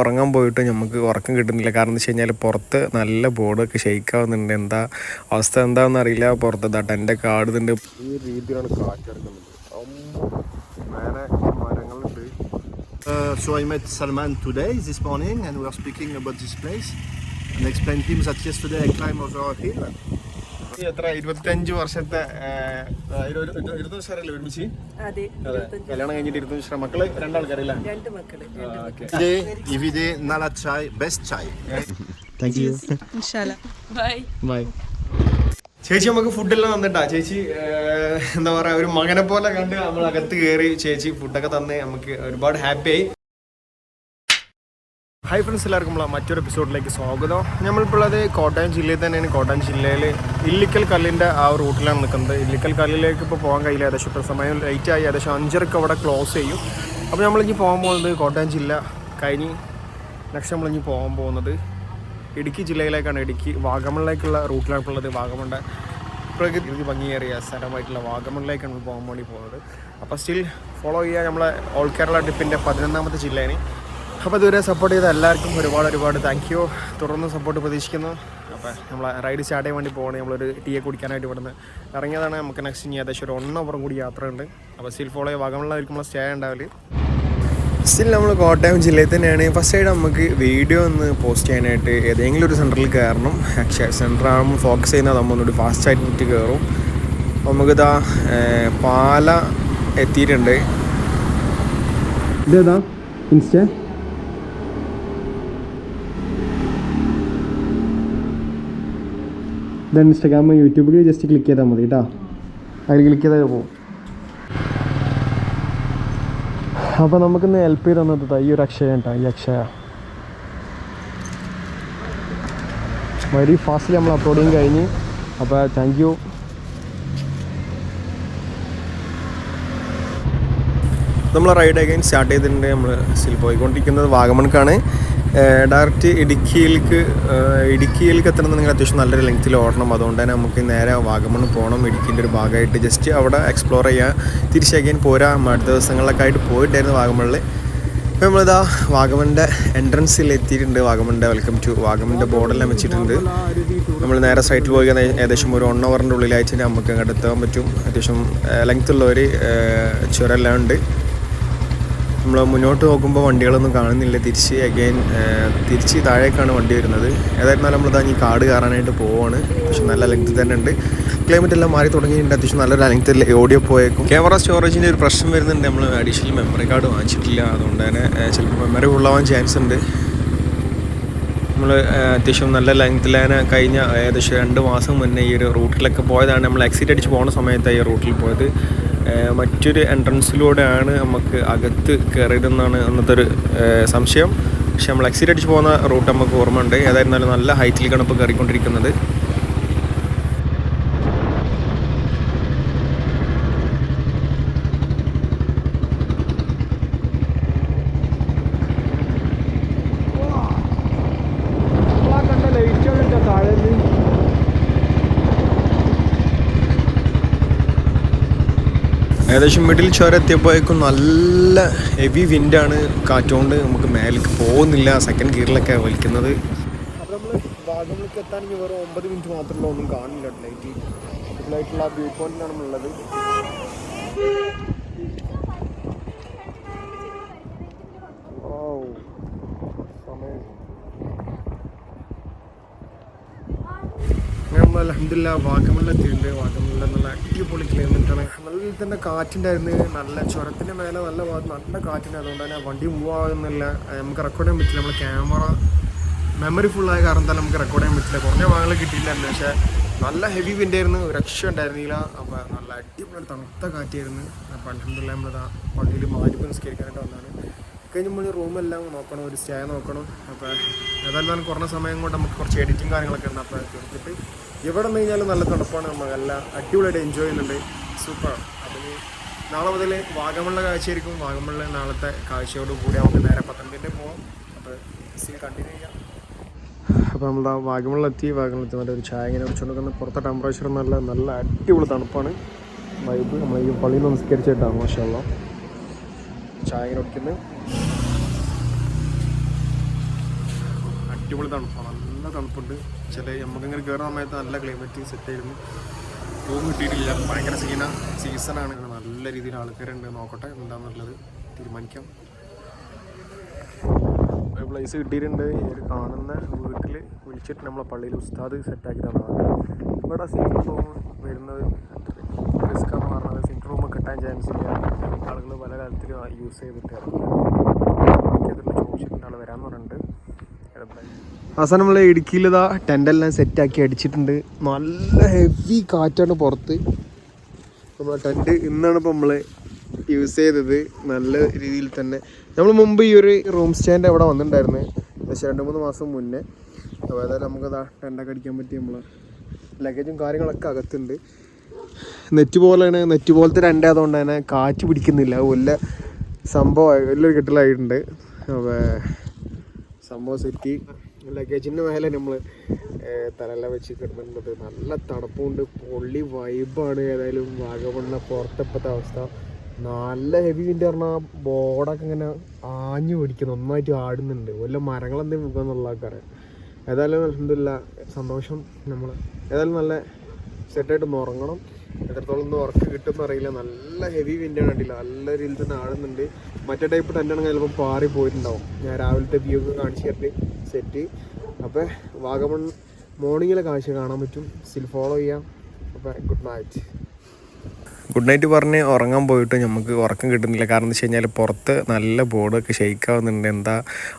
ഉറങ്ങാൻ പോയിട്ട് നമുക്ക് ഉറക്കം കിട്ടുന്നില്ല. കാരണം എന്ന് വെച്ച് കഴിഞ്ഞാൽ പുറത്ത് നല്ല ബോർഡൊക്കെ ഷെയ്ക്ക് ആവുന്നുണ്ട്. എന്താ അവസ്ഥ എന്താണെന്ന് അറിയില്ല. പുറത്ത് ദാ ടെന്റെ കാടുന്നുണ്ട് ഈ രീതിയിലാണ് കാറ്റെടുക്കുന്നത് മേലെ മരങ്ങളുണ്ട്. Uh, so I met Salman today, this morning, and we were speaking about this place. And explained him that yesterday I climbed over a hill. എത്ര? ഇരുപത്തഞ്ച് വർഷത്തെ ഇരുപത്തി വർഷമല്ലേ ഒരുമിച്ച്? കല്യാണം കഴിഞ്ഞിട്ട് ഇരുപത്തഞ്ച് വർഷം. മക്കൾ രണ്ടാൾക്കാരല്ലേ? രണ്ട് മക്കൾ Today, Ivide Nala Chai, best chai. Thank you bye. Bye ചേച്ചി നമുക്ക് ഫുഡെല്ലാം തന്നിട്ടാ. ചേച്ചി എന്താ പറയാ ഒരു മകനെ പോലെ കണ്ട് നമ്മൾ അകത്ത് കയറി ചേച്ചി ഫുഡൊക്കെ തന്ന് നമുക്ക് ഒരുപാട് ഹാപ്പി ആയി. ഹായ് ഫ്രണ്ട്സ് എല്ലാവർക്കും മറ്റൊരു എപ്പിസോഡിലേക്ക് സ്വാഗതം. നമ്മളിപ്പോൾ ഉള്ളത് കോട്ടയം ജില്ലയിൽ തന്നെയാണ്. കോട്ടയം ജില്ലയിൽ ഇല്ലിക്കൽ കല്ലിന്റെ ആ റൂട്ടിലാണ് നിൽക്കുന്നത്. ഇല്ലിക്കൽ കല്ലിലേക്ക് ഇപ്പോൾ പോകാൻ കഴിയില്ല. ഏകദേശം ഇപ്പോൾ സമയം ലേറ്റ് ആയി. ഏകദേശം അഞ്ചരക്ക് അവിടെ ക്ലോസ് ചെയ്യും. അപ്പോൾ നമ്മളിനി പോകാൻ പോകുന്നത് കോട്ടയം ജില്ല കഴിഞ്ഞ് നെക്സ്റ്റ് നമ്മളിനി പോകാൻ പോകുന്നത് ഇടുക്കി ജില്ലയിലേക്കാണ്. ഇടുക്കി വാഗമണിലേക്കുള്ള റൂട്ടിലാണ് ഉള്ളത്. വാഗമണിന്റെ പ്രകൃതി ഭംഗിയേറിയ സ്ഥലമായിട്ടുള്ള വാഗമണിലേക്കാണ് നമ്മൾ പോകാൻ വേണ്ടി പോകുന്നത്. അപ്പോൾ സ്റ്റിൽ ഫോളോ ചെയ്യുക. നമ്മളെ ഓൾ കേരള ട്രിപ്പിന്റെ പതിനൊന്നാമത്തെ ജില്ലയാണ്. അപ്പോൾ ഇതുവരെ സപ്പോർട്ട് ചെയ്ത എല്ലാവർക്കും ഒരുപാട് ഒരുപാട് താങ്ക് യു തുടർന്ന് സപ്പോർട്ട് പ്രതീക്ഷിക്കുന്നു. അപ്പോൾ നമ്മൾ റൈഡ് സ്റ്റാർട്ട് ചെയ്യാൻ വേണ്ടി പോകണം നമ്മളൊരു ടീയെ കുടിക്കാനായിട്ട് ഇവിടുന്ന് ഇറങ്ങിയതാണ്. നമുക്ക് നെക്സ്റ്റ് ഇനി ഏകദേശം ഒരു ഒന്നോ അവറും കൂടി യാത്രയുണ്ട്. അപ്പോൾ സ്റ്റിൽ ഫോളോ ചെയ്യുക. വാഗമണിലായിരിക്കും നമ്മൾ സ്റ്റേ ഉണ്ടാവില്ല സ്റ്റിൽ നമ്മൾ കോട്ടയം ജില്ലയിൽ തന്നെയാണ്. ഫസ്റ്റ് ആയിട്ട് നമുക്ക് വീഡിയോ ഒന്ന് പോസ്റ്റ് ചെയ്യാനായിട്ട് ഏതെങ്കിലും ഒരു സെന്ററിൽ കയറണം. പക്ഷേ സെന്റർ ആകുമ്പോൾ ഫോക്കസ് ചെയ്യുന്നത് നമ്മൾ ഒന്നുകൂടി ഫാസ്റ്റ് ആയിട്ട് വിട്ട് കയറും. നമുക്കിതാ പാല എത്തിയിട്ടുണ്ട്. ഇതേതാ? ഇൻസ്റ്റ ഇത് ഇൻസ്റ്റാഗ്രാം യൂട്യൂബിൽ ജസ്റ്റ് ക്ലിക്ക് ചെയ്താൽ മതി കേട്ടോ അതിൽ ക്ലിക്ക് ചെയ്താൽ പോകും അപ്പോൾ നമുക്കിന്ന് ഹെൽപ്പ് ചെയ്ത് തന്നത് ഈ ഒരു അക്ഷയ കേട്ടോ ഈ അക്ഷയ വെരി ഫാസ്റ്റിൽ നമ്മൾ അപ്ലോഡിങ് കഴിഞ്ഞ് അപ്പോൾ താങ്ക് യു നമ്മൾ റൈഡ് അഗൈൻ സ്റ്റാർട്ട് ചെയ്തിട്ടുണ്ട് നമ്മൾ സ്റ്റിൽ പോയിക്കൊണ്ടിരിക്കുന്നത് വാഗമൺക്കാണ്. ഡയറക്റ്റ് ഇടുക്കിയിലേക്ക് ഇടുക്കിയിലേക്ക് എത്തണമെന്നുണ്ടെങ്കിൽ അത്യാവശ്യം നല്ലൊരു ലെങ്ത്തിൽ ഓടണം. അതുകൊണ്ട് തന്നെ നമുക്ക് നേരെ വാഗമൺ പോകണം ഇടുക്കിന്റെ ഒരു ഭാഗമായിട്ട് ജസ്റ്റ് അവിടെ എക്സ്പ്ലോർ ചെയ്യുക തിരിച്ചഗൈൻ പോരാ. അടുത്ത ദിവസങ്ങളിലൊക്കെ ആയിട്ട് പോയിട്ടായിരുന്നു വാഗമണിൽ ഇപ്പോൾ നമ്മളിതാ വാഗമണിന്റെ എൻട്രൻസിൽ എത്തിയിട്ടുണ്ട്. വാഗമണിന്റെ വെൽക്കം ടു വാഗമണിന്റെ ബോർഡെല്ലാം വെച്ചിട്ടുണ്ട് നമ്മൾ നേരെ സൈറ്റിൽ പോയി ഏകദേശം ഒരു വൺ അവറിന്റെ ഉള്ളിലായിട്ട് നമുക്ക് അങ്ങോട്ട് എത്താൻ പറ്റും. അത്യാവശ്യം ലെങ്ത്തുള്ള ഒരു ചുരെല്ലാം ഉണ്ട്. നമ്മൾ മുന്നോട്ട് നോക്കുമ്പോൾ വണ്ടികളൊന്നും കാണുന്നില്ല. തിരിച്ച് അഗൈൻ തിരിച്ച് താഴേക്കാണ് വണ്ടി വരുന്നത്. ഏതായിരുന്നാലും നമ്മളിതാ ഈ കാട് കയറാനായിട്ട് പോവാണ്. പക്ഷെ നല്ല ലെങ്ത് തന്നെ ഉണ്ട്. ക്ലൈമറ്റ് എല്ലാം മാറി തുടങ്ങിയിട്ടുണ്ട്. അത്യാവശ്യം നല്ലൊരു ലെങ്ത്തിൽ ഓഡിയോ പോയേക്കും. ക്യാമറ സ്റ്റോറേജിന്റെ ഒരു പ്രശ്നം വരുന്നുണ്ട്. നമ്മൾ അഡീഷണൽ മെമ്മറി കാർഡ് വാങ്ങിച്ചിട്ടില്ല. അതുകൊണ്ട് തന്നെ ചിലപ്പോൾ മെമ്മറി ഫുള്ളാവാൻ ചാൻസ് ഉണ്ട്. നമ്മൾ അത്യാവശ്യം നല്ല ലെങ്ത്തിലാണ് കഴിഞ്ഞ ഏകദേശം രണ്ട് മാസം മുന്നേ ഈ ഒരു റൂട്ടിലൊക്കെ പോയതാണ്. നമ്മൾ എക്സിറ്റ് അടിച്ച് പോകുന്ന സമയത്താണ് ഈ റൂട്ടിൽ പോയത്. മറ്റൊരു എൻട്രൻസിലൂടെയാണ് നമുക്ക് അകത്ത് കയറിയതെന്നാണ് അന്നത്തെ ഒരു സംശയം. പക്ഷെ നമ്മൾ എക്സിറ്റ് അടിച്ച് പോകുന്ന റൂട്ട് നമുക്ക് ഓർമ്മയുണ്ട്. ഏതായിരുന്നാലും നല്ല ഹൈറ്റിലേക്കാണ് ഇപ്പോൾ കയറിക്കൊണ്ടിരിക്കുന്നത്. ഏകദേശം മിഡിൽ ചോരെത്തിയപ്പോഴേക്കും നല്ല ഹെവി വിൻഡാണ് കാറ്റുകൊണ്ട് നമുക്ക് മേലേക്ക് പോകുന്നില്ല. സെക്കൻഡ് ഗിയറിലൊക്കെ വലിക്കുന്നത്. അപ്പോൾ നമ്മൾ മിനിറ്റ് ഒന്നും ലൈറ്റ് സമയം. നമ്മൾ അലഹമില്ല വാഗമണ്ണെത്തിയിട്ടുണ്ട്. വാഗമണ്ണിൽ നല്ല അടിപൊളി ക്ലൈമറ്റാണ് നല്ല തന്നെ കാറ്റുണ്ടായിരുന്നു. നല്ല ചുരത്തിന്റെ മേലെ നല്ല നല്ല കാറ്റുണ്ടായിരുന്നു അതുകൊണ്ട് തന്നെ വണ്ടി മൂവ് ആകുന്നില്ല നമുക്ക് റെക്കോർഡ് ചെയ്യാൻ പറ്റില്ല. നമ്മുടെ ക്യാമറ മെമ്മറി ഫുള്ളായ കാരണം തന്നെ നമുക്ക് റെക്കോർഡ് ചെയ്യാൻ പറ്റില്ല. കുറഞ്ഞ ഭാഗങ്ങൾ കിട്ടിയില്ലായിരുന്നു പക്ഷേ നല്ല ഹെവി വിൻഡായിരുന്നു രക്ഷ ഉണ്ടായിരുന്നില്ല. അപ്പോൾ നല്ല അടിപൊളി തണുത്ത കാറ്റായിരുന്നു അപ്പോൾ അലഹമില്ല നമ്മളതാ പള്ളിയിൽ മാലിപ്പ് നിസ്കരിക്കാനായിട്ട് വന്നതാണ്. കഴിഞ്ഞ് റൂമെല്ലാം നോക്കണം. ഒരു സ്റ്റേ നോക്കണം. അപ്പോൾ ഏതായാലും കുറഞ്ഞ സമയം കൊണ്ട് നമുക്ക് കുറച്ച് എഡിറ്റിംഗ് കാര്യങ്ങളൊക്കെ ഉണ്ട്. അപ്പോൾ തീർത്തിട്ട് എവിടെ നിന്ന് കഴിഞ്ഞാലും നല്ല തണുപ്പാണ്. നമ്മൾ നല്ല അടിപൊളിയായിട്ട് എൻജോയ് ചെയ്യുന്നുണ്ട്. സൂപ്പറാണ് ഇനി നാളെ മുതൽ വാഗമണിലെ കാഴ്ചയായിരിക്കും. വാഗമണിലെ നാളത്തെ കാഴ്ചയോട് കൂടി നമുക്ക് നേരെ പത്തനംതിട്ട പോകാം അപ്പോൾ സീൻ കണ്ടിന്യൂ ചെയ്യാം. അപ്പോൾ നമ്മൾ ആ വാഗമണിലെത്തി. വാഗമണിലെത്തി നല്ല ഒരു ചായ ഇങ്ങനെ കുടിച്ചുകൊണ്ടിരിക്കുന്ന പുറത്തെ ടെമ്പറേച്ചർ നല്ല നല്ല അടിപൊളി തണുപ്പാണ്. വൈബ് നമ്മൾ ഈ പള്ളിയിൽ നിന്ന് നിസ്കരിച്ചിട്ടാണ് മാഷാള്ള ചായ ഇങ്ങനെ കുടിക്കുന്നത് അടിപൊളി തണുപ്പാണ്. തണുപ്പുണ്ട്. ചില നമുക്കിങ്ങനെ കയറുന്ന സമയത്ത് നല്ല ക്ലൈമറ്റ് സെറ്റ് ആയിരുന്നു റൂം കിട്ടിയിട്ടില്ല. ഭയങ്കര സീന സീസണാണ് നല്ല രീതിയിൽ ആൾക്കാരുണ്ട്. നോക്കട്ടെ എന്താണെന്നുള്ളത് തീരുമാനിക്കാം. ഒരു പ്ലേസ് കിട്ടിയിട്ടുണ്ട്. ഇവർ കാണുന്ന വീട്ടിൽ വിളിച്ചിട്ട് നമ്മളെ പള്ളിയിൽ ഉസ്താദ് സെറ്റാക്കി തന്നതാണ് ഇവിടെ സിംഗിൾ റൂം വരുന്നത്. റിസ്ക് എന്ന് പറഞ്ഞാൽ സിംഗിൾ റൂം കിട്ടാൻ ചാൻസ് ഇല്ല. ആളുകൾ പല കാലത്തിലും യൂസ് ചെയ്തിട്ട് ചോദിച്ചിട്ടുണ്ട്. ആൾ വരാമെന്ന് പറഞ്ഞിട്ടുണ്ട്. അവസാനം നമ്മൾ ഇടുക്കിയിലിതാ ടെന്റെല്ലാം സെറ്റാക്കി അടിച്ചിട്ടുണ്ട്. നല്ല ഹെവി കാറ്റാണ് പുറത്ത്. നമ്മൾ ടെന്റ് ഇന്നാണ് ഇപ്പോൾ നമ്മൾ യൂസ് ചെയ്തത്. നല്ല രീതിയിൽ തന്നെ. നമ്മൾ മുമ്പ് ഈ ഒരു റൂം സ്റ്റാൻഡ് അവിടെ വന്നിട്ടുണ്ടായിരുന്നു. പക്ഷേ രണ്ട് മൂന്ന് മാസം മുന്നേ. അപ്പോൾ ഏതായാലും നമുക്കതാ ടെന്റൊക്കെ അടിക്കാൻ പറ്റി നമ്മൾ ലഗേജും കാര്യങ്ങളൊക്കെ അകത്തുണ്ട്. നെറ്റ് പോലെയാണ്. നെറ്റ് പോലത്തെ രണ്ടേ അതുകൊണ്ട് തന്നെ കാറ്റ് പിടിക്കുന്നില്ല. വല്ല സംഭവം വലിയൊരു കെട്ടിലായിട്ടുണ്ട്. അപ്പോൾ സംഭവം സെറ്റ്. ലഗേജിന്റെ മേലെ നമ്മൾ തലല്ല വെച്ച് കിടന്നിട്ടുണ്ട്. നല്ല തണുപ്പുണ്ട്. പൊള്ളി വൈബാണ് ഏതായാലും വാഗമണ്ണ പുറത്തെപ്പത്തെ അവസ്ഥ. നല്ല ഹെവി വിന്റെ പറഞ്ഞാൽ ബോർഡൊക്കെ ഇങ്ങനെ ആഞ്ഞു പിടിക്കുന്നു. നന്നായിട്ട് ആടുന്നുണ്ട്. വല്ല മരങ്ങളെന്തെങ്കിലും മുഖമെന്നുള്ള ആൾക്കാരെ. ഏതായാലും എന്തില്ല സന്തോഷം നമ്മൾ ഏതായാലും നല്ല സെറ്റായിട്ട് ഒന്ന് ഉറങ്ങണം. എത്രത്തോളം ഒന്ന് ഉറക്കം കിട്ടുമെന്ന് അറിയില്ല. നല്ല ഹെവി വിന്റാണ് കണ്ടില്ല. നല്ല രീതിയിൽ തന്നെ ആടുന്നുണ്ട്. മറ്റേ ടൈപ്പ് ടെന്റാണെങ്കിൽ ചിലപ്പോൾ പാറി പോയിട്ടുണ്ടാവും. ഞാൻ രാവിലത്തെ വ്യൂ ഒക്കെ കാണിച്ചു തരണ്ട്. സെറ്റ് അപ്പോൾ വാഗമൺ മോർണിംഗിലെ കാഴ്ച കാണാൻ പറ്റും. സ്റ്റിൽ ഫോളോ ചെയ്യാം. അപ്പോൾ ഗുഡ് നൈറ്റ് ഗുഡ് നൈറ്റ് പറഞ്ഞ് ഉറങ്ങാൻ പോയിട്ട് നമുക്ക് ഉറക്കം കിട്ടുന്നില്ല. കാരണം എന്ന് വെച്ച് കഴിഞ്ഞാൽ പുറത്ത് നല്ല ബോർഡൊക്കെ ഷെയ്ക്ക് ആവുന്നുണ്ട്. എന്താ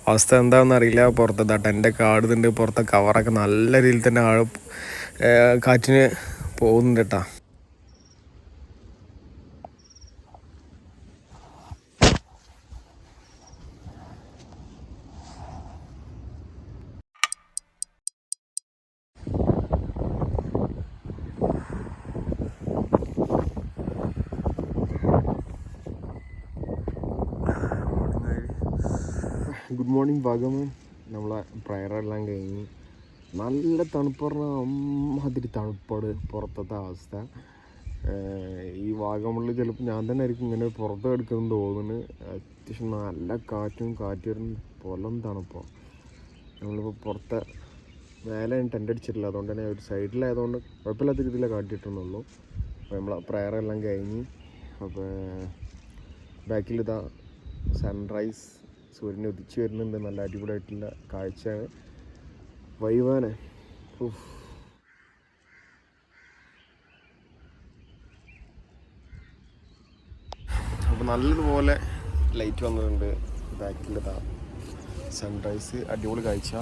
അവസ്ഥ എന്താണെന്ന് അറിയില്ല. പുറത്ത് ഇതാ ടെന്റൊക്കെ ആടുന്നുണ്ട്. പുറത്തെ കവറൊക്കെ നല്ല രീതിയിൽ തന്നെ ആഴ കാറ്റിന് പോകുന്നുണ്ട് കേട്ടോ ഗുഡ് മോർണിംഗ് ഭാഗം നമ്മളെ പ്രയറെല്ലാം കഴിഞ്ഞ് നല്ല തണുപ്പ് പറഞ്ഞാൽ അമ്മാതിരി തണുപ്പാട് പുറത്തത്തെ അവസ്ഥ. ഈ വാഗമണിൽ ചിലപ്പോൾ ഞാൻ തന്നെ ആയിരിക്കും ഇങ്ങനെ പുറത്ത് കിടക്കുന്നത് തോന്നുന്നു. അത്യാവശ്യം നല്ല കാറ്റും കാറ്റും പൊലം തണുപ്പാണ് നമ്മളിപ്പോൾ പുറത്തെ മേലെ ടെന്റ് അടിച്ചിട്ടില്ല. അതുകൊണ്ട് തന്നെ ഒരു സൈഡിലായതുകൊണ്ട് കുഴപ്പമില്ലാത്ത രീതിയിലേ കാട്ടിട്ടുന്നുള്ളൂ അപ്പോൾ നമ്മളെ പ്രയറെല്ലാം കഴിഞ്ഞ് അപ്പോൾ ബാക്കിലിതാ സൺറൈസ് സൂര്യൻ ഉദിച്ചു വരുന്നുണ്ട്. നല്ല അടിപൊളിയായിട്ടുള്ള കാഴ്ചയാണ്. വൈവാന്. അപ്പോൾ നല്ലതുപോലെ ലൈറ്റ് വന്നിട്ടുണ്ട്. ബാക്കിലതാ സൺറൈസ് അടിപൊളി കാഴ്ച.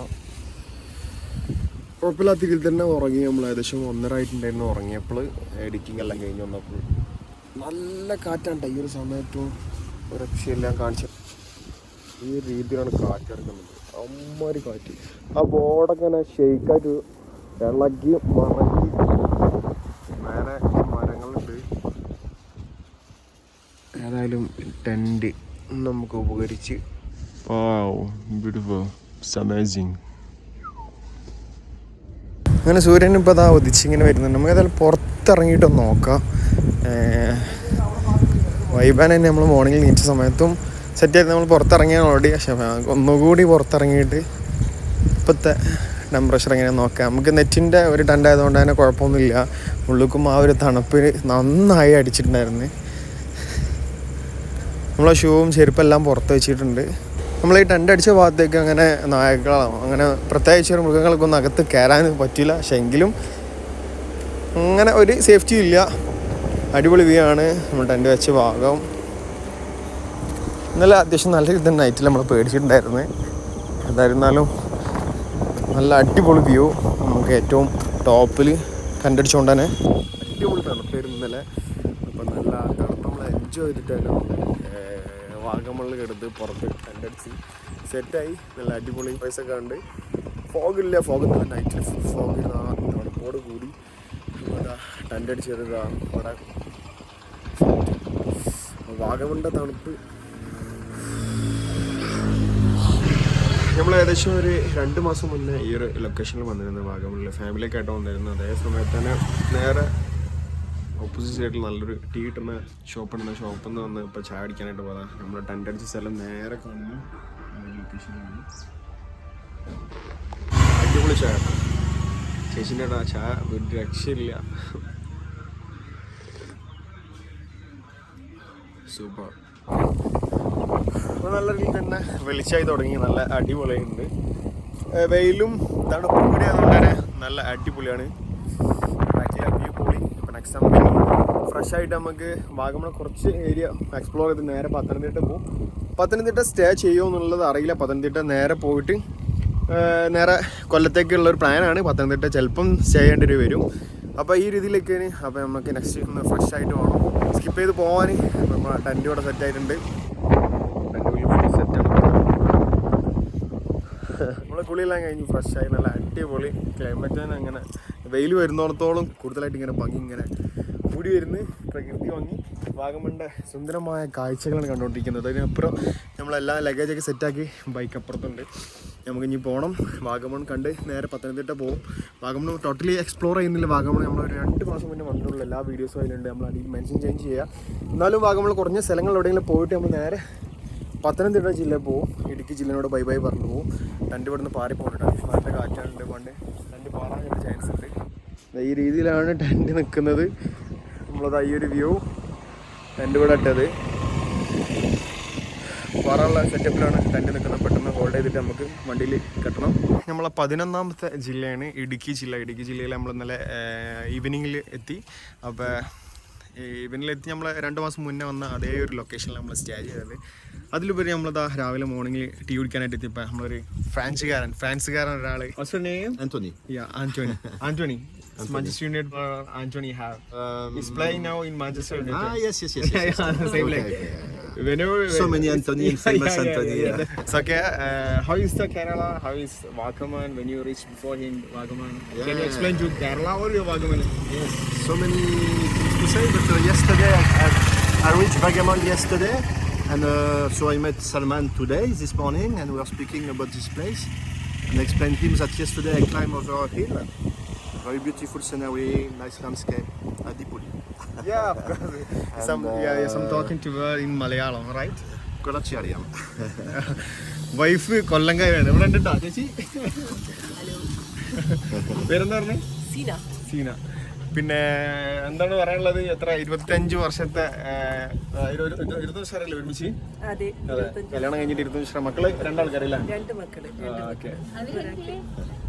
കുഴപ്പമില്ലാത്ത രീതിയിൽ തന്നെ ഉറങ്ങി. നമ്മൾ ഏകദേശം ഒന്നര ആയിട്ടുണ്ടായിരുന്നു ഉറങ്ങിയപ്പോൾ. എഡിറ്റിംഗ് എല്ലാം കഴിഞ്ഞ് വന്നപ്പോൾ. നല്ല കാറ്റാണ് ഈ ഒരു സമയത്തും. ഒരു രക്ഷയെല്ലാം കാണിച്ചു ഈ രീതിയിലാണ് കാറ്റ് അമ്മാരി കാറ്റ്. ആ ബോർഡൊക്കെ ഇങ്ങനെ ഷെയ്ക്കായിട്ട് ഇളകി മറങ്ങി മേലെ മരങ്ങളുണ്ട്. ഏതായാലും ടെന്റ് നമുക്ക് ഉപകരിച്ച്. അമേസിങ് അങ്ങനെ സൂര്യൻ ഇപ്പോൾ അതാ ഉദിച്ചിങ്ങനെ വരുന്നുണ്ട്. നമുക്ക് ഏതായാലും പുറത്തിറങ്ങിയിട്ടൊന്ന് നോക്കാം. വൈബാൻ തന്നെ നമ്മൾ മോർണിംഗിൽ നീച്ച സമയത്തും സെറ്റ് ചെയ്ത് നമ്മൾ പുറത്തിറങ്ങിയാണ് ഓൾറെഡി പക്ഷേ ഒന്നുകൂടി പുറത്തിറങ്ങിയിട്ട് ഇപ്പോഴത്തെ ടെമ്പറേച്ചർ എങ്ങനെ നോക്കാം. നമുക്ക് നെറ്റിന്റെ ഒരു ടണ്ടായതുകൊണ്ട് തന്നെ കുഴപ്പമൊന്നുമില്ല. ഉള്ളിക്കും ആ ഒരു തണുപ്പിൽ നന്നായി അടിച്ചിട്ടുണ്ടായിരുന്നു. നമ്മളെ ഷൂവും ചെരുപ്പെല്ലാം പുറത്ത് വെച്ചിട്ടുണ്ട്. നമ്മൾ ഈ ടെന്റ് അടിച്ച ഭാഗത്തേക്ക് അങ്ങനെ നായകളോ അങ്ങനെ പ്രത്യേകിച്ച് ഒരു മൃഗങ്ങൾക്കൊന്നും അകത്ത് കയറാൻ പറ്റില്ല. പക്ഷെ എങ്കിലും അങ്ങനെ ഒരു സേഫ്റ്റി ഇല്ല. അടിപൊളി വ്യൂ ആണ്. നമ്മൾ ടെന്റ് വെച്ച ഭാഗം. ഇന്നലെ അത്യാവശ്യം നല്ല രീതിയിൽ നൈറ്റിൽ നമ്മൾ പേടിച്ചിട്ടുണ്ടായിരുന്നു. എന്തായിരുന്നാലും നല്ല അടിപൊളി വ്യൂ നമുക്ക് ഏറ്റവും ടോപ്പിൽ കണ്ടടിച്ചുകൊണ്ട് തന്നെ അടിപൊളി തണുപ്പായിരുന്നു ഇന്നലെ. അപ്പം നല്ല തണുപ്പ് നമ്മൾ എൻജോയ് ചെയ്തിട്ടായിരുന്നു. വാഗമണ്ണിൽ കിടത്ത് പുറത്ത് കണ്ടടിച്ച് സെറ്റായി നല്ല അടിപൊളി പൈസ ഒക്കെ ഉണ്ട് ഫോഗില്ല ഫോഗ് നൈറ്റിൽ ഫോഗ് തണുപ്പോട് കൂടി. ടെന്റ് അടിച്ചത് ഇതാ അവിടെ. വാഗമണ്ണിന്റെ തണുപ്പ് നമ്മൾ ഏകദേശം ഒരു രണ്ട് മാസം മുന്നേ ഈ ഒരു ലൊക്കേഷനിൽ വന്നിരുന്ന വാഗമണിൽ ഫാമിലിയൊക്കെ ആയിട്ട് വന്നിരുന്നു അതേ സമയത്ത് തന്നെ നേരെ ഓപ്പോസിറ്റ് സൈഡിൽ നല്ലൊരു ടീ കിട്ടുന്ന ഷോപ്പ് ഉണ്ട്. ഷോപ്പിൽ നിന്ന് വന്ന് ഇപ്പോൾ ചായ അടിക്കാനായിട്ട് പോകാം നമ്മൾ ടെന്റ് അടിച്ച സ്ഥലം നേരെ കാണുന്ന ലൊക്കേഷനാണ് അടിപൊളി ചായ ചേച്ചിന്റെ ചായ ഒരു രക്ഷയില്ല. സൂപ്പർ. അപ്പോൾ നല്ല രീതിയിൽ തന്നെ വെളിച്ചായി തുടങ്ങി. നല്ല അടിപൊളിയുണ്ട് വെയിലും തണുപ്പും കൂടി അതുകൊണ്ട് തന്നെ നല്ല അടിപൊളിയാണ്. ബാക്കിലെ വ്യൂ പൊളി അപ്പോൾ നെക്സ്റ്റ് നമുക്ക് ഫ്രഷ് ആയിട്ട് നമുക്ക് വാഗമണ കുറച്ച് ഏരിയ എക്സ്പ്ലോർ ചെയ്ത് നേരെ പത്തനംതിട്ട പോകും പത്തനംതിട്ട സ്റ്റേ ചെയ്യുമോ എന്നുള്ളത് അറിയില്ല. പത്തനംതിട്ട നേരെ പോയിട്ട് നേരെ കൊല്ലത്തേക്കുള്ള ഒരു പ്ലാനാണ് പത്തനംതിട്ട ചിലപ്പം സ്റ്റേ ചെയ്യേണ്ടി വരും. അപ്പോൾ ഈ രീതിയിലേക്കാണ് അപ്പോൾ നമുക്ക് നെക്സ്റ്റ് ഒന്ന് ഫ്രഷ് ആയിട്ട് പോകണം സ്കിപ്പ് ചെയ്ത് പോകാൻ നമ്മൾ ടെന്റ് ഇവിടെ സെറ്റ് ആയിട്ടുണ്ട് ടെന്റ് സെറ്റാണ് നമ്മളെ കുളിയെല്ലാം കഴിഞ്ഞു ഫ്രഷ് ആയി നല്ല അടിപൊളി ക്ലൈമറ്റ് അങ്ങനെ വെയിൽ വരുന്നിടത്തോളം കൂടുതലായിട്ട് ഇങ്ങനെ ഭംഗി ഇങ്ങനെ കൂടി വരുന്ന്. പ്രകൃതി ഭംഗി. വാഗമണ്ടെ സുന്ദരമായ കാഴ്ചകളാണ് കണ്ടുകൊണ്ടിരിക്കുന്നത്. അതിനപ്പുറം നമ്മളെല്ലാ ലഗേജൊക്കെ സെറ്റാക്കി ബൈക്ക് അപ്പുറത്തുണ്ട്. നമുക്ക് ഇനി പോകണം വാഗമൺ കണ്ട് നേരെ പത്തനംതിട്ട പോകും വാഗമൺ ടോട്ടലി എക്സ്പ്ലോർ ചെയ്യുന്നില്ല. വാഗമൺ നമ്മൾ ഒരു രണ്ട് മാസം മുന്നേ വന്നിട്ടുള്ള എല്ലാ വീഡിയോസും അതിലുണ്ട്. നമ്മൾ അതിൽ മെൻഷൻ ചേഞ്ച് ചെയ്യുക എന്നാലും വാഗമൺ കുറഞ്ഞ സ്ഥലങ്ങൾ എവിടെയെങ്കിലും പോയിട്ട് നമ്മൾ നേരെ പത്തനംതിട്ട ജില്ലയിൽ പോകും ഇടുക്കി ജില്ലയോട് ബൈ ബൈ പറഞ്ഞു പോവും ഇവിടെ ഇവിടുന്ന് പാറി പോകുന്നുണ്ട് നല്ല കാറ്റാണ് പണ്ട് രണ്ട് പാറാനുള്ള ചാൻസ് ഉണ്ട്. ഈ രീതിയിലാണ് ടെന്റ് നിൽക്കുന്നത് നമ്മളത് ഈ ഒരു വ്യൂ ടെന്റ് ഇവിടെ ഇട്ടത്. പാറാനുള്ള സെറ്റപ്പിലാണ് ടെന്റ് നിൽക്കുന്നത് പെട്ടെന്ന് ഹോൾഡ് ചെയ്തിട്ട് നമുക്ക് വണ്ടിയിൽ കെട്ടണം. നമ്മളെ പതിനൊന്നാമത്തെ ജില്ലയാണ് ഇടുക്കി ജില്ല. ഇടുക്കി ജില്ലയിൽ നമ്മൾ ഇന്നലെ ഈവനിങ്ങിൽ എത്തി. അപ്പോൾ ഈവനിങ്ങിലെത്തി നമ്മൾ രണ്ട് മാസം മുന്നേ വന്ന അതേ ഒരു ലൊക്കേഷനിൽ നമ്മൾ സ്റ്റേ ചെയ്തത് അതിലുപരി നമ്മളിതാ രാവിലെ മോർണിംഗിൽ ടീ കുടിക്കാനായിട്ട് എത്തിയപ്പോൾ നമ്മളൊരു ഫ്രാൻസുകാരൻ ഫ്രാൻസുകാരൻ ഒരാൾ ആന്റോണി ആന്റോണി. Anthony. Manchester United uh, Anthony have. Um, He's playing now in Manchester United. Ah, yes, yes, yes. yes, yes. Yeah, same yeah. Whenever, So many Anthony yeah, famous yeah, yeah, Anthony, yeah. yeah. So, okay. Uh, how is the Kerala? How is Wagaman when you reach before him, Wagaman? Can you explain to Kerala or your Wagaman? Yes, so many to say, but uh, yesterday I, I, I reached Vagamon yesterday, and uh, so I met Salman today, this morning, and we were speaking about this place, and I explained him that yesterday I climbed over a hill, very beautiful scenery, nice landscape, Adipoli. Yeah, of course. some yeah, yes, I'm talking to her in Malayalam, right? കുറച്ച് അറിയാം wife കൊല്ലങ്കായാണ് ഇവിടെ ഉണ്ട് ചേച്ചി പേരെന്താ പറഞ്ഞേ സീന സീന പിന്നെ എന്താണ് പറയാനുള്ളത്? എത്ര? ഇരുപത്തിയഞ്ച് വർഷത്തെ ഇരുപത് വർഷമല്ലേ ഒരുമിച്ച്? കല്യാണം കഴിഞ്ഞിട്ട് ഇരുപത്തഞ്ച് വർഷം. മക്കൾ? രണ്ടാൾക്കാരല്ലേ? രണ്ട് മക്കൾ ഓക്കെ.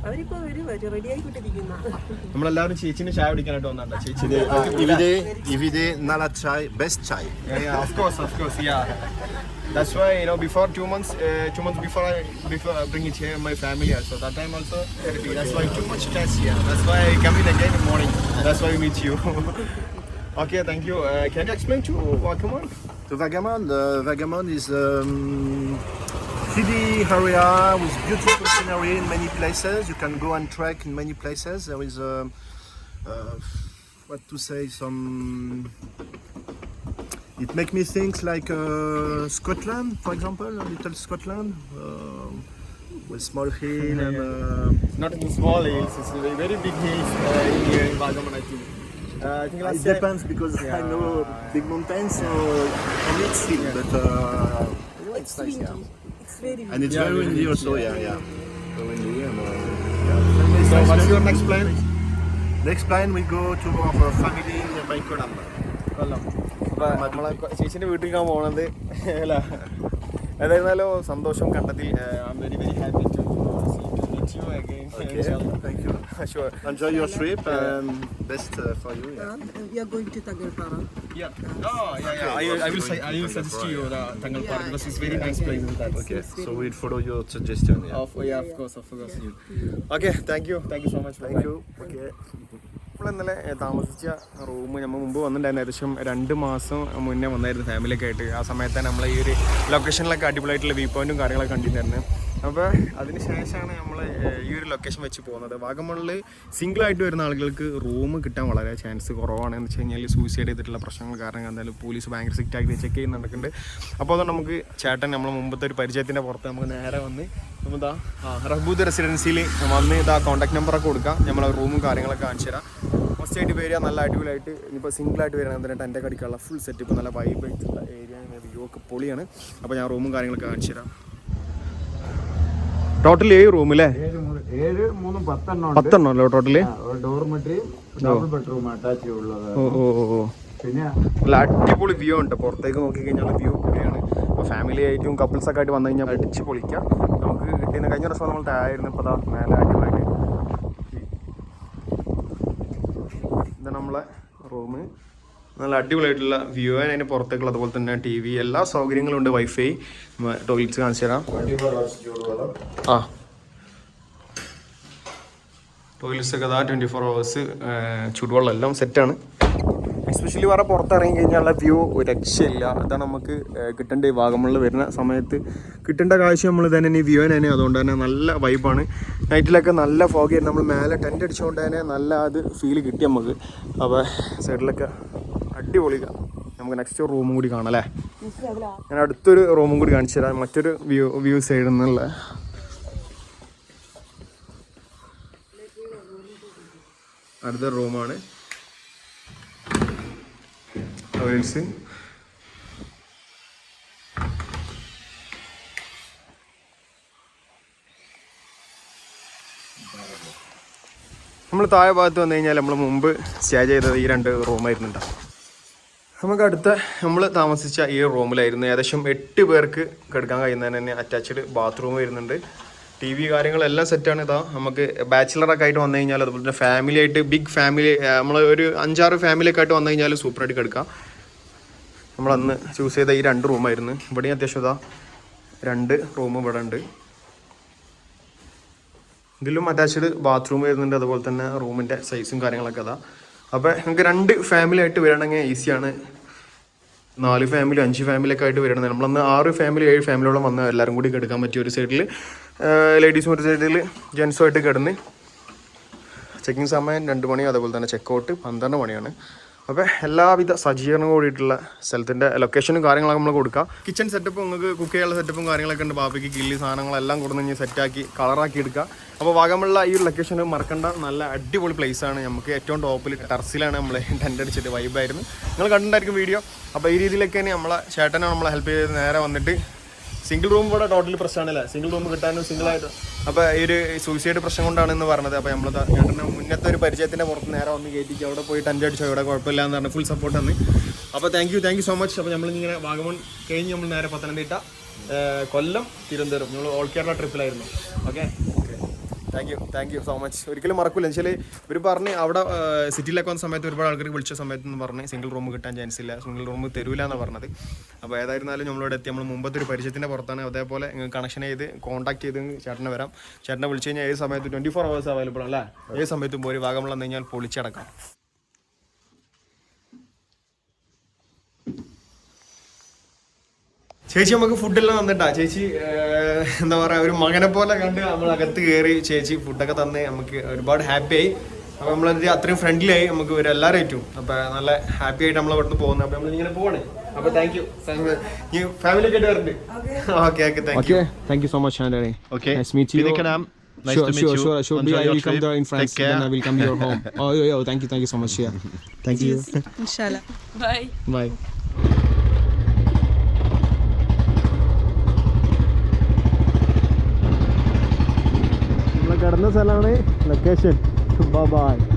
അവരിപ്പോ വരും അവർ റെഡി ആയിക്കൊണ്ടിരിക്കുന്ന നമ്മളെല്ലാവരും ചേച്ചിന് ചായ കുടിക്കാനായിട്ട് വന്നാ ചേച്ചിന്റെ Ivide, Ivide Nala Chai, best chai. Yeah, yeah, of course, of course, yeah. That's why you know before two months, uh, two months before I before I bring it here, my family also. That time also, therapy. That's why too much stress here. That's why I come in again in the morning. That's why I meet you. okay, thank you. Uh, can you explain to Wakamon? To Vagamon, uh, Vagamon is um, hilly area with beautiful scenery in many places. You can go and trek in many places. There is, um uh, what to say, some. It makes me think like uh, Scotland, for example, a little Scotland, uh, with small hill and. Uh, Not in small hills. It's very, very big hills uh, here in Wagamon, I think. Uh, I think it time- depends because I Yeah. know big mountains, so it's hill, but uh, it's nice. Yeah. It's windy. And it's Yeah, very very windy also, yeah, yeah. yeah. Very windy and uh, yeah. So what's your next plan? Next plan we go to our family nearby But Kollam അപ്പൊ നമ്മളെ ചേച്ചിന്റെ വീട്ടിലേക്കാണ് പോണത് അല്ല ഏതായിരുന്നാലും സന്തോഷം കണ്ടതിൽ very very happy to meet again. Okay, thank you. sure. Enjoy your trip and best uh, for you. Yeah. you're going to Tangalpara. Yeah. Oh, yeah, yeah. I, I will say, I will suggest to you the Tangalpara because it's very nice place. That. Okay, so we'll follow your suggestion. Yeah. Of, yeah, of course, of course. Okay, thank you, thank you so much. Thank you. Okay. ഇന്നലെ താമസിച്ച room നമ്മൾ മുമ്പ് വന്നിട്ടുണ്ടായിരുന്നു ഏകദേശം രണ്ട് മാസം മുന്നേ വന്നായിരുന്നു ഫാമിലിയൊക്കെ ആയിട്ട് ആ സമയത്ത് നമ്മൾ ഈ ഒരു ലൊക്കേഷനിലൊക്കെ അടിപൊളിയായിട്ടുള്ള വ്യൂ പോയിന്റും കാര്യങ്ങളൊക്കെ കണ്ടിട്ടുണ്ടായിരുന്നു അപ്പോൾ അതിന് ശേഷമാണ് നമ്മൾ ഈ ഒരു ലൊക്കേഷൻ വെച്ച് പോകുന്നത്. വാഗമണിൽ സിംഗിൾ ആയിട്ട് വരുന്ന ആളുകൾക്ക് റൂം കിട്ടാൻ വളരെ ചാൻസ് കുറവാണ്. എന്ന് വെച്ച് കഴിഞ്ഞാൽ സൂസൈഡ് ചെയ്തിട്ടുള്ള പ്രശ്നങ്ങൾ കാരണം എന്തായാലും പോലീസ് ഭയങ്കര സ്ട്രിക്റ്റ് ആക്കി ചെക്ക് ചെയ്യുന്ന നടക്കുന്നുണ്ട്. അപ്പോൾ അതുകൊണ്ട് നമുക്ക് ചേട്ടൻ നമ്മൾ മുമ്പത്തെ ഒരു പരിചയത്തിന്റെ പുറത്ത് നമുക്ക് നേരെ വന്ന് ആ റഹബൂദ് റെസിഡൻസിയിൽ വന്ന് ഇതാ കോൺടാക്ട് നമ്പറൊക്കെ കൊടുക്കാം. നമ്മൾ റൂമും കാര്യങ്ങളൊക്കെ കാണിച്ചു തരാം. ഫസ്റ്റ് ആയിട്ട് വരിക നല്ല അടിപൊളിയായിട്ട് ഇനിയിപ്പോൾ സിംഗിൾ ആയിട്ട് വരികയാണെങ്കിൽ തന്നെ എന്റെ കടിക്കുള്ള ഫുൾ സെറ്റപ്പ് നല്ല വൈബ് ആയിട്ടുള്ള ഏരിയ വ്യൂ ഒക്കെ പൊളിയാണ്. അപ്പോൾ ഞാൻ റൂമും കാര്യങ്ങളൊക്കെ കാണിച്ചു തരാം. ടോട്ടൽ ഏഴ് റൂം അല്ലേ ഏഴ് മൂന്നും പത്തെണ്ണം അല്ലോ ടോട്ടൽ ഡോർമെട്രിയും ഡബിൾ ബെഡ്റൂം അറ്റാച്ച് ഉള്ളത്. ഓ ഓ ഓ ഓ. പിന്നെ നല്ല അടിപൊളി വ്യൂ ഉണ്ട്. പുറത്തേക്ക് നോക്കി കഴിഞ്ഞാൽ വ്യൂ കൂടിയാണ് അപ്പോൾ ഫാമിലി ആയിട്ടും കപ്പിൾസ് ഒക്കെ ആയിട്ട് വന്നു കഴിഞ്ഞാൽ അടിച്ച് പൊളിക്കാം. നമുക്ക് കിട്ടിയ കഴിഞ്ഞ ദിവസം നമ്മൾ താഴായിരുന്നു ഇപ്പോൾ അതാ മേലെ അടിപൊളി. ഇത് നമ്മളെ റൂം നല്ല അടിപൊളിയായിട്ടുള്ള വ്യൂ ആണ് അതിന് പുറത്തേക്കുള്ള അതുപോലെ തന്നെ ടി വി എല്ലാ സൗകര്യങ്ങളും ഉണ്ട് വൈഫൈ ടോയ്ലറ്റ്സ് കാണിച്ചു തരാം. ആ. ടോയ്ലറ്റ്സ് ഒക്കെ അതാ ട്വന്റി ഫോർ അവേഴ്സ് ചുടുവെള്ളം എല്ലാം സെറ്റാണ് എസ്പെഷ്യലി വേറെ പുറത്തിറങ്ങി കഴിഞ്ഞാൽ വ്യൂ രക്ഷയില്ല. അതാണ് നമുക്ക് കിട്ടേണ്ട ഈ വാഗമണിൽ വരുന്ന സമയത്ത് കിട്ടേണ്ട കാഴ്ച നമ്മൾ തന്നെ ഈ വ്യൂ തന്നെ. അതുകൊണ്ട് തന്നെ നല്ല വൈബാണ് നൈറ്റിലൊക്കെ നല്ല ഫോഗ് നമ്മൾ മേലെ ടെന്റ് അടിച്ചുകൊണ്ട് തന്നെ നല്ല അത് ഫീൽ കിട്ടി നമുക്ക്. അപ്പോൾ സൈഡിലൊക്കെ അടിപൊളി നമുക്ക് നെക്സ്റ്റ് റൂമും കൂടി കാണാം അല്ലേ? ഞാൻ അടുത്തൊരു റൂമും കൂടി കാണിച്ചു തരാം. മറ്റൊരു വ്യൂ വ്യൂ സൈഡിൽ നിന്നുള്ള അടുത്ത റൂമാണ് നമ്മൾ താഴെ ഭാഗത്ത് വന്നു കഴിഞ്ഞാൽ നമ്മൾ മുമ്പ് സ്റ്റേ ചെയ്തത് ഈ രണ്ട് റൂമായിരുന്നു ഉണ്ടാവും നമുക്ക് അടുത്ത നമ്മൾ താമസിച്ച ഈ റൂമിലായിരുന്നു. ഏകദേശം എട്ട് പേർക്ക് കിടക്കാൻ കഴിയുന്നതിന് തന്നെ അറ്റാച്ച്ഡ് ബാത്റൂം വരുന്നുണ്ട്. ടി വി കാര്യങ്ങളെല്ലാം സെറ്റാണ് ഇതാ നമുക്ക് ബാച്ചിലറൊക്കെ ആയിട്ട് വന്നു കഴിഞ്ഞാൽ അതുപോലെ തന്നെ ഫാമിലി ആയിട്ട് ബിഗ് ഫാമിലി നമ്മൾ ഒരു അഞ്ചാറ് ഫാമിലി ഒക്കെ ആയിട്ട് വന്നു കഴിഞ്ഞാൽ സൂപ്പറായിട്ട് കിടക്കാം. നമ്മൾ അന്ന് ചൂസ് ചെയ്ത ഈ രണ്ട് റൂമായിരുന്നു ഇവിടെയും അത്യാവശ്യം ഇതാ രണ്ട് റൂം ഇവിടെ ഉണ്ട്. ഇതിലും അറ്റാച്ച്ഡ് ബാത്റൂം വരുന്നുണ്ട്. അതുപോലെ തന്നെ റൂമിന്റെ സൈസും കാര്യങ്ങളൊക്കെ അതാ അപ്പോൾ നമുക്ക് രണ്ട് ഫാമിലി ആയിട്ട് വരണമെങ്കിൽ ഈസിയാണ് നാല് ഫാമിലി അഞ്ച് ഫാമിലി ഒക്കെ ആയിട്ട് വരണം നമ്മളന്ന് ആറ് ഫാമിലി ഏഴ് ഫാമിലിയോളം വന്ന് എല്ലാവരും കൂടി കിടക്കാൻ പറ്റിയ ഒരു സൈഡിൽ ലേഡീസും ഒരു സൈഡിൽ ജെൻസും ആയിട്ട് കിടന്ന് ചെക്കിങ് സമയം രണ്ട് മണി അതുപോലെ തന്നെ ചെക്കൗട്ട് പന്ത്രണ്ട് മണിയാണ്. അപ്പോൾ എല്ലാവിധ സജ്ജീകരണം കൂടിയിട്ടുള്ള സ്ഥലത്തിന്റെ ലൊക്കേഷനും കാര്യങ്ങളൊക്കെ നമ്മൾ കൊടുക്കാം. കിച്ചൺ സെറ്റപ്പ് നിങ്ങൾക്ക് കുക്ക് ചെയ്യാനുള്ള സെറ്റപ്പും കാര്യങ്ങളൊക്കെ ഉണ്ട്. ബാബയ്ക്ക് കില്ലി സാധനങ്ങളെല്ലാം കൊടുന്ന് കഴിഞ്ഞ് സെറ്റാക്കി കളറാക്കി എടുക്കുക അപ്പോൾ വാഗമുള്ള ഈ ഒരു ലൊക്കേഷൻ മറക്കണ്ട. നല്ല അടിപൊളി place ആണ്. നമുക്ക് ഏറ്റവും ടോപ്പിൽ ടെറസിലാണ് നമ്മൾ ടെന്റ് അടിച്ചിട്ട് വൈബായിരുന്നു നിങ്ങൾ കണ്ടിട്ടുണ്ടായിരിക്കും വീഡിയോ അപ്പോൾ ഈ രീതിയിലൊക്കെ തന്നെ നമ്മളെ ചേട്ടനെ നമ്മളെ ഹെൽപ്പ് ചെയ്ത് നേരെ വന്നിട്ട് സിംഗിൾ റൂം കൂടെ ടോട്ടലി പ്രശ്നമാണല്ലേ? സിംഗിൾ റൂം കിട്ടാനും സിംഗിൾ ആയിട്ട്. അപ്പോൾ ഈ ഒരു സൂയിസൈഡ് പ്രശ്നം കൊണ്ടാണെന്ന് പറഞ്ഞത്. അപ്പോൾ നമ്മൾ ചേട്ടന്റെ മുന്നത്തെ ഒരു പരിചയത്തിന്റെ പുറത്ത് നേരെ വന്ന് കയറ്റിക്ക് അവിടെ പോയിട്ട് അഞ്ച് അടിച്ചോ. ഇവിടെ കുഴപ്പമില്ല എന്ന് പറഞ്ഞു ഫുൾ സപ്പോർട്ട് ആണ് അപ്പോൾ thank you thank you so much അപ്പോൾ നമ്മളിങ്ങനെ വാഗമൺ കഴിഞ്ഞ് നമ്മൾ നേരെ പത്തനംതിട്ട കൊല്ലം തിരുവനന്തപുരം. നമ്മൾ all Kerala ട്രിപ്പിലായിരുന്നു okay thank you thank you so much ഒരിക്കലും മറക്കില്ല വെച്ചാൽ ഇവർ പറഞ്ഞ് അവിടെ സിറ്റിയിലൊക്കെ വന്ന സമയത്ത് ഒരുപാട് ആൾക്കാർക്ക് വിളിച്ച സമയത്ത് എന്ന് പറഞ്ഞ് സിംഗിൾ റൂം കിട്ടാൻ ചാൻസ് ഇല്ല. സിംഗിൾ റൂം തരൂല എന്നാണ് പറഞ്ഞത്. അപ്പോൾ ഏതായിരുന്നാലും നമ്മളിവിടെ എത്തി. നമ്മൾ മുമ്പത്തെ ഒരു പരിചയത്തിന്റെ പുറത്താണ്. അതേപോലെ കണക്ഷൻ ചെയ്ത് കോൺടാക്ട് ചെയ്ത് ചേട്ടനെ വരാം. ചേട്ടനെ വിളിച്ച് കഴിഞ്ഞാൽ ഏത് സമയത്ത് ട്വന്റി ഫോർ അവേഴ്സ് അവൈലബിൾ അല്ലേ? ഏത് സമയത്തും പോയി വന്നു കഴിഞ്ഞാൽ പൊളിച്ചടക്കാം. ചേച്ചി നമുക്ക് ഫുഡെല്ലാം തന്നിട്ടാ ചേച്ചി എന്താ പറയാ ഒരു മകനെ പോലെ കണ്ട് നമ്മൾ അകത്ത് കയറി ചേച്ചി ഫുഡൊക്കെ തന്ന് നമുക്ക് ഒരുപാട് ഹാപ്പി ആയി അപ്പൊ നമ്മളത് അത്രയും ഫ്രണ്ട്ലി ആയി നമുക്ക് ഒരു എല്ലാവരായിട്ടും അപ്പൊ നല്ല ഹാപ്പി ആയിട്ട് നമ്മൾ അവിടുന്ന് പോകുന്നത് അപ്പൊ നമ്മൾ ഇങ്ങനെ പോവാണ് അപ്പൊ താങ്ക് യു ഈ ഫാമിലി ഒക്കെ ആയിട്ട് വരുന്നുണ്ട് okay okay thank you thank you so much Andare. Okay Kanam, nice sure, to meet sure, you. Sure, sure. Enjoy I will come there in France. Take care. Then I will come to your home. Oh, yeah, yeah. Thank you, thank you so much. Yeah. Thank you. Inshallah. Bye. Bye. സ്ഥലമാണ് location by